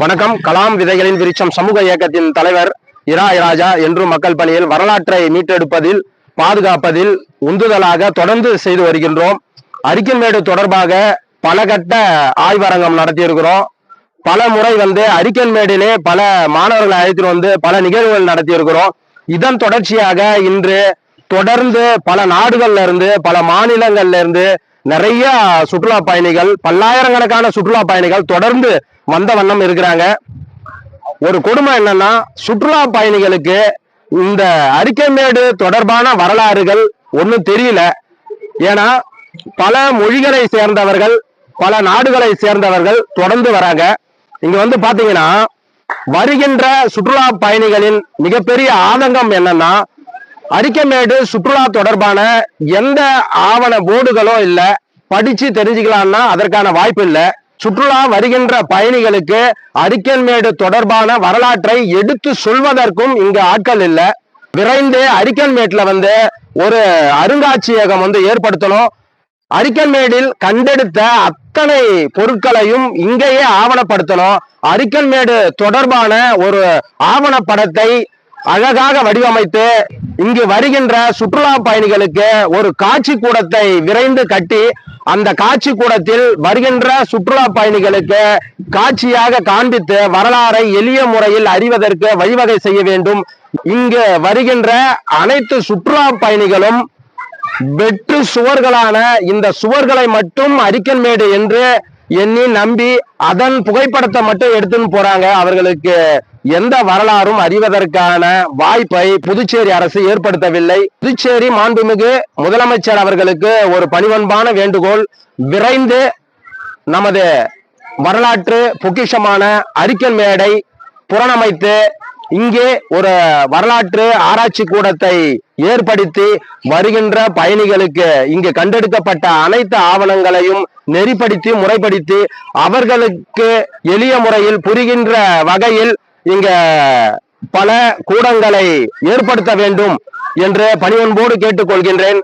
வணக்கம். கலாம் விதைகளின் விருட்சம் சமூக இயக்கத்தின் தலைவர் இரா ராஜா என்றும் மக்கள் பணியில் வரலாற்றை மீட்டெடுப்பதில் பாதுகாப்பதில் உந்துதலாக தொடர்ந்து செய்து வருகின்றோம். அரிக்கன்மேடு தொடர்பாக பல கட்ட ஆய்வரங்கம் நடத்தியிருக்கிறோம். பல முறை வந்து அரிக்கன்மேடிலே பல மாணவர்களை அழைத்துட்டு வந்து பல நிகழ்வுகள் நடத்தியிருக்கிறோம். இதன் தொடர்ச்சியாக இன்று தொடர்ந்து பல நாடுகள்ல இருந்து பல மாநிலங்கள்ல இருந்து நிறைய சுற்றுலா பயணிகள் பல்லாயிரக்கணக்கான சுற்றுலா பயணிகள் தொடர்ந்து வந்த வண்ணம் இருக்கிறாங்க. ஒரு கொடுமை என்னன்னா சுற்றுலா பயணிகளுக்கு இந்த அறிக்கைமேடு தொடர்பான வரலாறுகள் ஒன்றும் தெரியல. ஏன்னா பல மொழிகளை சேர்ந்தவர்கள் பல நாடுகளை சேர்ந்தவர்கள் தொடர்ந்து வராங்க. இங்க வந்து பாத்தீங்கன்னா வருகின்ற சுற்றுலா பயணிகளின் மிகப்பெரிய ஆதங்கம் என்னன்னா அரிக்கமேடு சுற்றுலா தொடர்பான எந்த ஆவண போர்டுகளும் இல்லை படிச்சு தெரிஞ்சுக்கலாம்னா அதற்கான வாய்ப்பு இல்லை. சுற்றுலா வருகின்ற பயணிகளுக்கு அரிக்கன்மேடு தொடர்பான வரலாற்றை எடுத்து சொல்வதற்கும் இங்கு ஆட்கள் இல்லை. விரைந்து அரிக்கன்மேட்ல வந்து ஒரு அருங்காட்சியகம் வந்து ஏற்படுத்தணும். அரிக்கன்மேடில் கண்டெடுத்த அத்தனை பொருட்களையும் இங்கேயே ஆவணப்படுத்தணும். அரிக்கன்மேடு தொடர்பான ஒரு ஆவணப்படத்தை அழகாக வடிவமைத்து இங்கு வருகின்ற சுற்றுலா பயணிகளுக்கு ஒரு காட்சி கூடத்தை விரைந்து கட்டி அந்த காட்சி கூடத்தில் வருகின்ற சுற்றுலா பயணிகளுக்கு காட்சியாக காண்பித்து வரலாறை எளிய முறையில் அறிவதற்கு வழிவகை செய்ய வேண்டும். இங்கு வருகின்ற அனைத்து சுற்றுலா பயணிகளும் வெற்று சுவர்களான இந்த சுவர்களை மட்டும் அரிக்கன்மேடு என்று எண்ணி நம்பி அதன் புகைப்படத்தை மட்டும் எடுத்துன்னு போறாங்க. அவர்களுக்கு எந்த வரலாறும் அறிவதற்கான வாய்ப்பை புதுச்சேரி அரசு ஏற்படுத்தவில்லை. புதுச்சேரி மாண்புமிகு முதலமைச்சர் அவர்களுக்கு ஒரு பணிவன்பான வேண்டுகோள் விரைந்து நமது வரலாற்று பொக்கிஷமான அறிக்கை மேடை புறணமைத்து இங்கே ஒரு வரலாற்று ஆராய்ச்சி கூடத்தை ஏற்படுத்தி வருகின்ற பயணிகளுக்கு இங்கு கண்டெடுக்கப்பட்ட அனைத்து ஆவணங்களையும் நெறிப்படுத்தி முறைப்படுத்தி அவர்களுக்கு எளிய முறையில் புரிகின்ற வகையில் இங்க பல கூடங்களை ஏற்படுத்த வேண்டும் என்று பணிவன்போடு கேட்டுக்கொள்கின்றேன்.